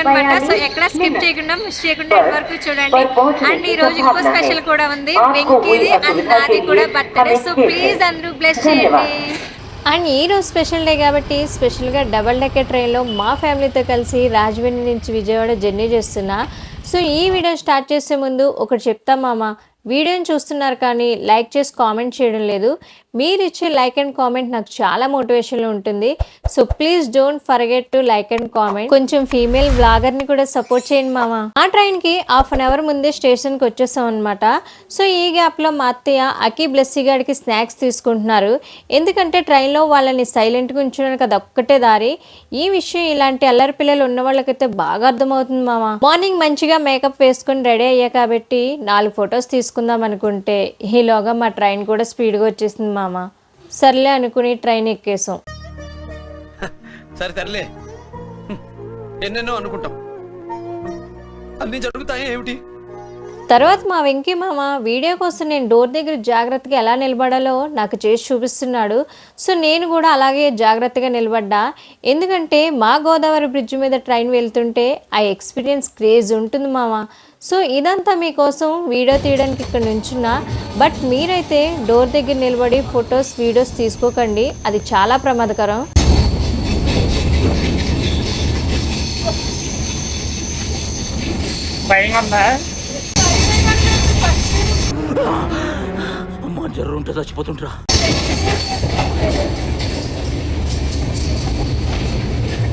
అనమాట సో ఎక్కడ స్కిప్ చేయకుండా మిస్ చేయకుండా వరకు చూడండి. అండ్ ఈ రోజు ఇంకో స్పెషల్ కూడా ఉంది. వెంకీది అండ్ నాది కూడా బర్త్డే సో ప్లీజ్ అందరూ బ్లెస్ చేయండి. అండ్ ఈ రోజు స్పెషల్ డే కాబట్టి స్పెషల్గా డబల్ డెక్కర్ ట్రైన్లో మా ఫ్యామిలీతో కలిసి రాజమండ్రి నుంచి విజయవాడ జర్నీ చేస్తున్నా. సో ఈ వీడియో స్టార్ట్ చేసే ముందు ఒకటి చెప్తా మామ. వీడియోని చూస్తున్నారు కానీ లైక్ చేసి కామెంట్ చేయడం లేదు. మీరు ఇచ్చే లైక్ అండ్ కామెంట్ నాకు చాలా మోటివేషన్ ఉంటుంది. So please don't forget to like and comment కొంచెం ఫీమేల్ బ్లాగర్ని కూడా సపోర్ట్ చేయండి మామ. ఆ ట్రైన్కి హాఫ్ అన్ అవర్ ముందే స్టేషన్కి వచ్చేసాం అనమాట సో ఈ గ్యాప్లో మా అత్తయ్య అకీ బ్లెస్సీ గారికి స్నాక్స్ తీసుకుంటున్నారు. ఎందుకంటే ట్రైన్లో వాళ్ళని సైలెంట్గా ఉంచడానికి అది ఒక్కటే దారి. ఈ విషయం ఇలాంటి అల్లరి పిల్లలు ఉన్న వాళ్ళకైతే బాగా అర్థమవుతుంది మామ. మార్నింగ్ మంచిగా మేకప్ వేసుకొని రెడీ అయ్యా కాబట్టి నాలుగు ఫొటోస్ తీసుకుందాం అనుకుంటే ఈలోగా మా ట్రైన్ కూడా స్పీడ్గా వచ్చేసింది మామ. సర్లే అనుకుని ట్రైన్ ఎక్కేసాం సరే సర్లే. ఎన్నెన్నో అనుకుంటాం. అన్ని జరుగుతాయి ఏమిటి? తర్వాత మా వెంకీ మామ వీడియో కోసం నేను డోర్ దగ్గర జాగ్రత్తగా ఎలా నిలబడాలో నాకు చేసి చూపిస్తున్నాడు. సో నేను కూడా అలాగే జాగ్రత్తగా నిలబడ్డా. ఎందుకంటే మా గోదావరి బ్రిడ్జ్ మీద ట్రైన్ వెళ్తుంటే ఆ ఎక్స్పీరియన్స్ క్రేజ్ ఉంటుంది మామ. సో ఇదంతా మీకోసం వీడియో తీయడానికి ఇక్కడ నుంచున్నా. బట్ మీరైతే డోర్ దగ్గర నిలబడి ఫొటోస్ వీడియోస్ తీసుకోకండి. అది చాలా ప్రమాదకరం. భయంగా ఉందా? అమ్మా జర్రు ఉంటే చచ్చిపోతుంటరా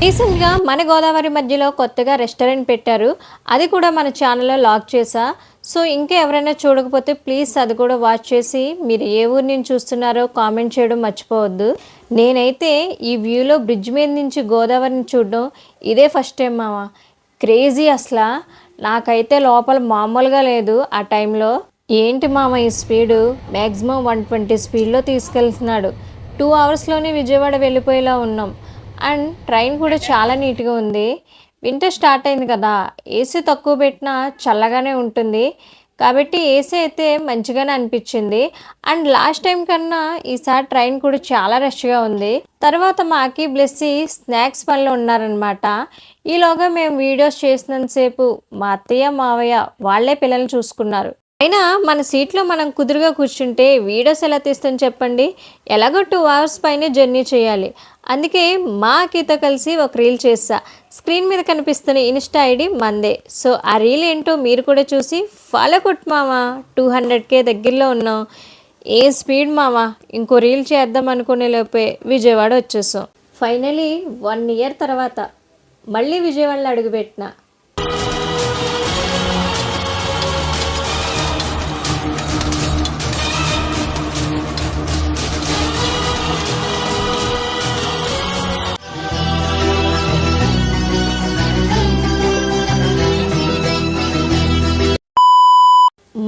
రీసెంట్గా మన గోదావరి మధ్యలో కొత్తగా రెస్టారెంట్ పెట్టారు. అది కూడా మన ఛానల్లో లాక్ చేసా. సో ఇంకా ఎవరైనా చూడకపోతే ప్లీజ్ అది కూడా వాచ్ చేసి మీరు ఏ ఊరి నుంచి చూస్తున్నారో కామెంట్ చేయడం మర్చిపోవద్దు. నేనైతే ఈ వ్యూలో బ్రిడ్జ్ మీద నుంచి గోదావరిని చూడడం ఇదే ఫస్ట్ టైం మామ. క్రేజీ అసలు. నాకైతే లోపల మామూలుగా లేదు ఆ టైంలో. ఏంటి మామ ఈ స్పీడు? మ్యాక్సిమం వన్ ట్వంటీ స్పీడ్లో తీసుకెళ్తున్నాడు. టూ అవర్స్లోనే విజయవాడ వెళ్ళిపోయేలా ఉన్నాం. అండ్ ట్రైన్ కూడా చాలా నీట్గా ఉంది. వింటర్ స్టార్ట్ అయింది కదా. ఏసీ తక్కువ పెట్టినా చల్లగానే ఉంటుంది. కాబట్టి ఏసీ అయితే మంచిగానే అనిపించింది. అండ్ లాస్ట్ టైం కన్నా ఈసారి ట్రైన్ కూడా చాలా రష్గా ఉంది. తర్వాత మాకి బ్లెస్సి స్నాక్స్ పనిలో ఉన్నారనమాట ఈలోగా మేము వీడియోస్ చేసినంతసేపు మా అత్తయ్య మావయ్య వాళ్ళే పిల్లల్ని చూసుకున్నారు. అయినా మన సీట్లో మనం కుదురుగా కూర్చుంటే వీడియోస్ ఎలా తీస్తాం చెప్పండి. ఎలాగో టూ అవర్స్ పైన జర్నీ చేయాలి. అందుకే మా అక్కతో కలిసి ఒక రీల్ చేస్తా. స్క్రీన్ మీద కనిపిస్తున్న ఇన్స్టా ఐడి మందే. సో ఆ రీల్ ఏంటో మీరు కూడా చూసి ఫాలో కొట్టు మామా. టూ హండ్రెడ్కే దగ్గరలో ఉన్నాం. ఏ స్పీడ్ మామా? ఇంకో రీల్ చేద్దాం అనుకునే లోపే విజయవాడ వచ్చేసాం. ఫైనలీ వన్ ఇయర్ తర్వాత మళ్ళీ విజయవాడలో అడుగుపెట్టిన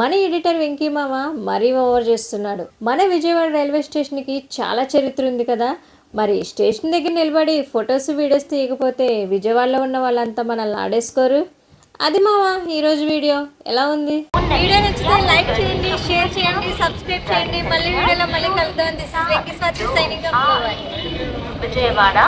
మన ఎడిటర్ వెంకీ మామ మరీ ఓవర్ చేస్తున్నాడు. మన విజయవాడ రైల్వే స్టేషన్కి చాలా చరిత్ర ఉంది కదా. మరి స్టేషన్ దగ్గర నిలబడి ఫొటోస్ వీడియోస్ తీయకపోతే విజయవాడలో ఉన్న వాళ్ళంతా మనల్ని ఆడేసుకోరు. అది మామ ఈరోజు వీడియో. ఎలా ఉంది? వీడియో నచ్చితే లైక్ చేయండి షేర్ చేయండి సబ్స్క్రైబ్ చేయండి. మళ్ళీ వీడియోలో మళ్ళీ కలుద్దాం. This is Venky signing Vijayawada.